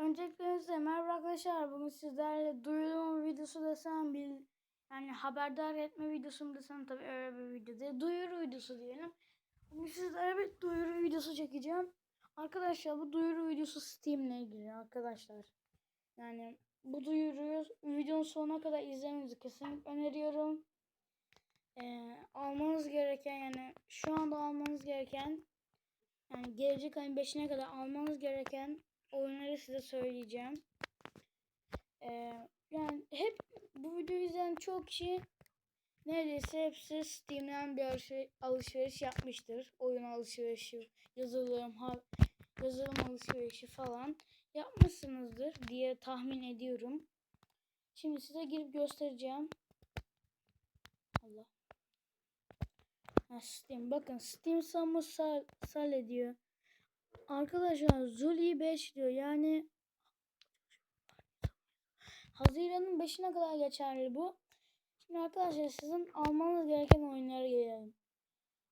Öncelikle size merhaba arkadaşlar. Bugün sizlerle duyurum videosu desem bil yani haberdar etme videosu mu desem tabii öyle bir video değil. Duyuru videosu diyelim. Bugün sizlere bir duyuru videosu çekeceğim. Arkadaşlar bu duyuru videosu Steam ile ilgili arkadaşlar. Yani bu duyuruyu videonun sonuna kadar izlemenizi kesinlikle öneriyorum. Ee, almanız gereken yani şu anda almanız gereken yani gelecek ayın 5'ine kadar almanız gereken oyunları size söyleyeceğim. Ee, yani hep bu videoyu izleyen çok kişi neredeyse hepsi Steam'den bir alışver- alışveriş yapmıştır. Oyun alışverişi, yazılım, yazılım alışverişi falan yapmışsınızdır diye tahmin ediyorum. Şimdi size girip göstereceğim. Allah. Ha, Steam. Bakın Steam Summer sale diyor. Arkadaşlar Zully 5 diyor. Yani Haziran'ın 5'ine kadar geçerli bu. Şimdi arkadaşlar sizin almanız gereken oyunlara gelelim.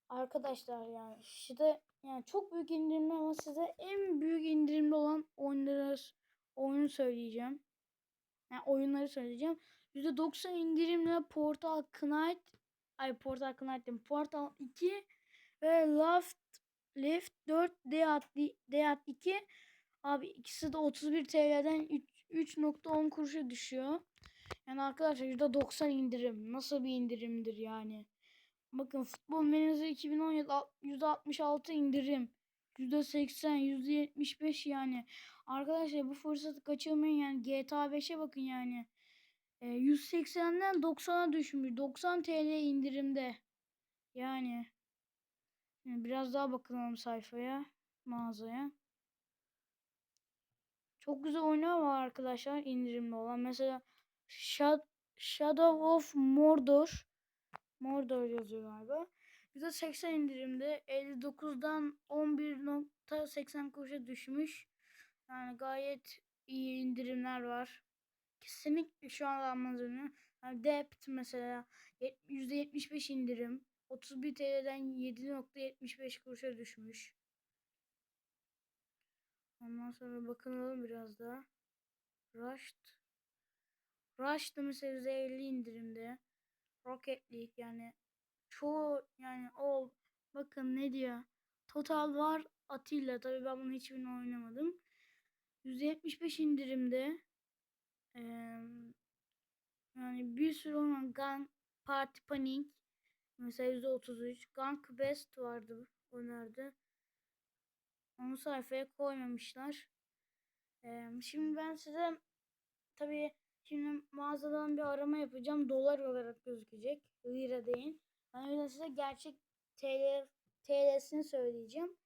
Arkadaşlar yani işte yani çok büyük indirimli ama size en büyük indirimli olan oyunları oyunu söyleyeceğim. Yani oyunları söyleyeceğim. %90 indirimle Portal Knight ay Portal Knight değil, Portal 2 ve Loft Lift 4 Deat, Deat 2 abi ikisi de 31 TL'den 3.10 kuruşa düşüyor. Yani arkadaşlar %90 indirim. Nasıl bir indirimdir yani? Bakın futbol menüsü 2017 %66 indirim. %80, %75 yani. Arkadaşlar bu fırsatı kaçırmayın yani. GTA 5'e bakın yani. E, 180'den 90'a düşmüş. 90 TL indirimde. Yani. Biraz daha bakalım sayfaya. Mağazaya. Çok güzel oyunlar var arkadaşlar indirimli olan. Mesela Shad Shadow of Mordor. Mordor yazıyor galiba. %80 indirimde 59'dan 11.80 kuruşa düşmüş. Yani gayet iyi indirimler var. Kesinlikle şu an almanız ürünü. Yani Dept mesela %75 indirim. 31 TL'den 7.75 kuruşa düşmüş. Ondan sonra bakalım biraz daha. Rushed. Rush da mesela %50 indirimde. Rocket League yani çoğu yani o bakın ne diyor. Total var Atilla. Tabii ben bunu hiçbirini oynamadım. %75 indirimde. Ee, yani bir sürü oyun Gun Party Panic mesela %33 Gank Best vardı o nerede? Onu sayfaya koymamışlar. Ee, şimdi ben size tabii şimdi mağazadan bir arama yapacağım. Dolar olarak gözükecek. Lira değil. Ben o yüzden size gerçek TL TL'sini söyleyeceğim.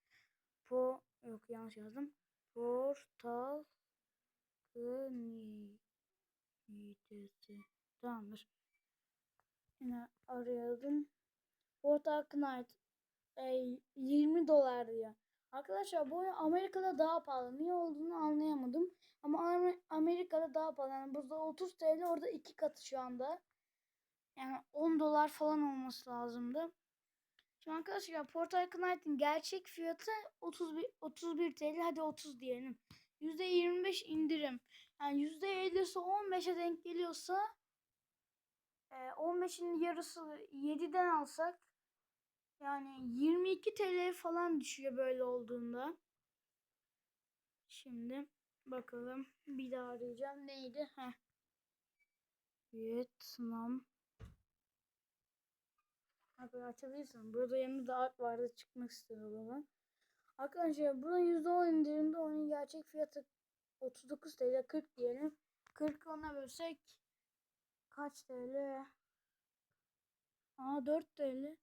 Po yok yanlış yazdım. Portal Knights. Tamamdır. Yine arayalım. Portal Knight e, 20 dolar diyor. Arkadaşlar bu oyun Amerika'da daha pahalı. Niye olduğunu anlayamadım. Ama Amerika'da daha pahalı. Yani burada 30 TL orada iki katı şu anda. Yani 10 dolar falan olması lazımdı. Şimdi arkadaşlar Portal Knight'in gerçek fiyatı 31, 31 TL. Hadi 30 diyelim. %25 indirim. Yani %50'si 15'e denk geliyorsa 15'in yarısı 7'den alsak yani 22 TL falan düşüyor böyle olduğunda. Şimdi bakalım bir daha arayacağım. Neydi? Heh. Vietnam. Abi açabilirsin. Burada yanında art vardı çıkmak istiyor bana. Arkadaşlar bunun %10 indirimde onun gerçek fiyatı 39 TL 40 diyelim. 40 ona bölsek kaç TL? Aa 4 TL.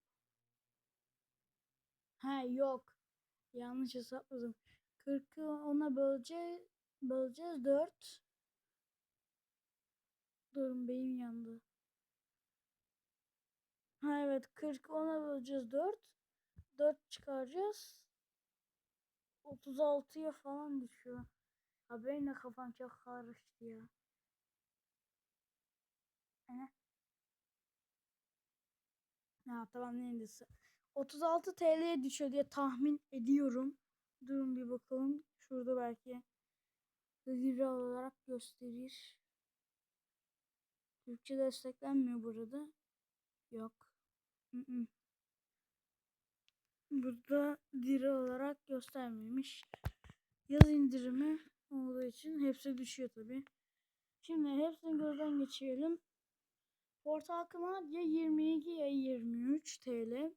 Ha yok. Yanlış hesapladım. 40'ı ona böleceğiz. Böleceğiz 4. Durun benim yandı. Ha evet 40 ona böleceğiz 4. 4 çıkaracağız. 36'ya falan düşüyor. Ha benim de kafam çok karıştı ya. Ha tamam neyse. 36 TL'ye düşüyor diye tahmin ediyorum. Durun bir bakalım. Şurada belki lira olarak gösterir. Türkçe desteklenmiyor burada. Yok. Burada lira olarak göstermemiş. Yaz indirimi olduğu için hepsi düşüyor tabi. Şimdi hepsini gözden geçirelim. Portal Kanat ya 22 ya 23 TL.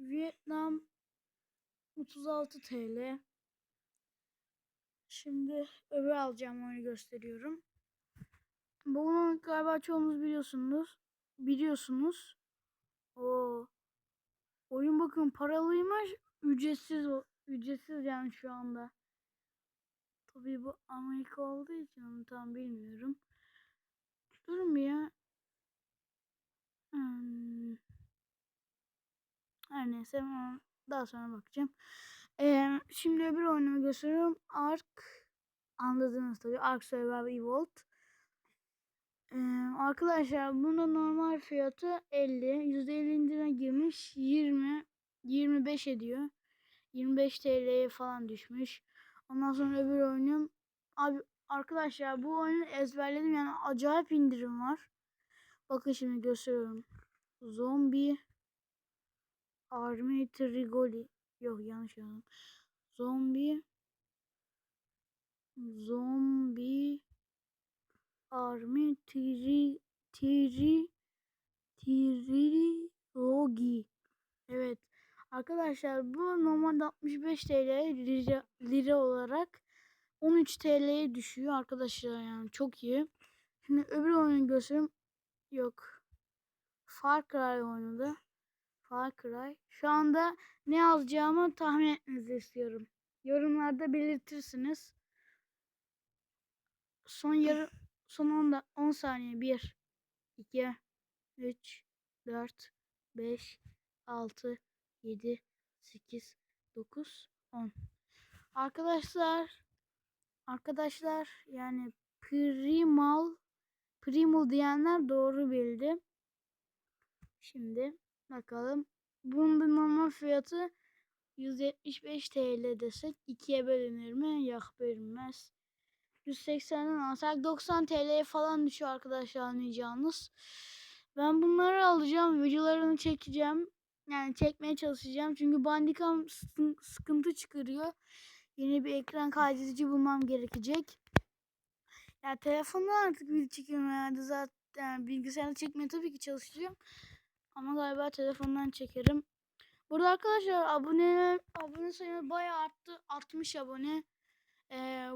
Vietnam 36 TL. Şimdi öbür alacağım onu gösteriyorum. Bunu galiba çoğunuz biliyorsunuz. Biliyorsunuz. O oyun bakın paralıymış. Ücretsiz o. Ücretsiz yani şu anda. Tabii bu Amerika olduğu için onu tam bilmiyorum. Durun bir ya. Hmm. Her neyse daha sonra bakacağım. Ee, şimdi öbür oyunumu gösteriyorum. Ark. Anladınız tabii. Ark Survival Evolved. Ee, arkadaşlar bunun normal fiyatı 50. %50 indirime girmiş. 20. 25 ediyor. 25 TL'ye falan düşmüş. Ondan sonra öbür oyunum. Abi arkadaşlar bu oyunu ezberledim yani acayip indirim var. Bakın şimdi gösteriyorum. Zombie Army Trigoli. Yok yanlış yazdım. Zombie Zombie Army Tri Tri Trilogy. Evet. Arkadaşlar bu normalde 65 TL lira, lira olarak 13 TL'ye düşüyor arkadaşlar yani çok iyi. Şimdi öbür oyunu göstereyim. Yok. Far Cry oyunu da. Far Cry. Şu anda ne yazacağımı tahmin etmenizi istiyorum. Yorumlarda belirtirsiniz. Son yarı son 10 da 10 saniye. 1 2 3 4 5 6 7 8 9 10 Arkadaşlar arkadaşlar yani primal primal diyenler doğru bildi. Şimdi bakalım. Bunun da normal fiyatı 175 TL desek ikiye bölünür mü? Yok bölünmez. 180'den alsak 90 TL'ye falan düşüyor arkadaşlar anlayacağınız. Ben bunları alacağım. Videolarını çekeceğim. Yani çekmeye çalışacağım. Çünkü Bandicam sıkıntı çıkarıyor. Yeni bir ekran kaydedici bulmam gerekecek. Ya yani telefondan artık video çekiyorum herhalde zaten. Yani bilgisayarda çekmeye tabii ki çalışacağım. Ama galiba telefondan çekerim. Burada arkadaşlar abone abone sayımız bayağı arttı. 60 abone. Ee,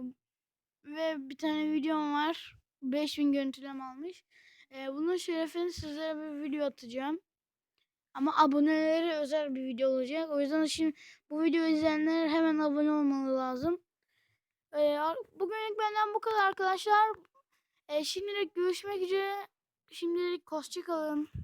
ve bir tane videom var. 5000 görüntüleme almış. Ee, bunun şerefini sizlere bir video atacağım. Ama abonelere özel bir video olacak. O yüzden şimdi bu videoyu izleyenler hemen abone olmalı lazım. Ee, bugünlük benden bu kadar arkadaşlar. Ee, şimdilik görüşmek üzere. Şimdilik hoşçakalın.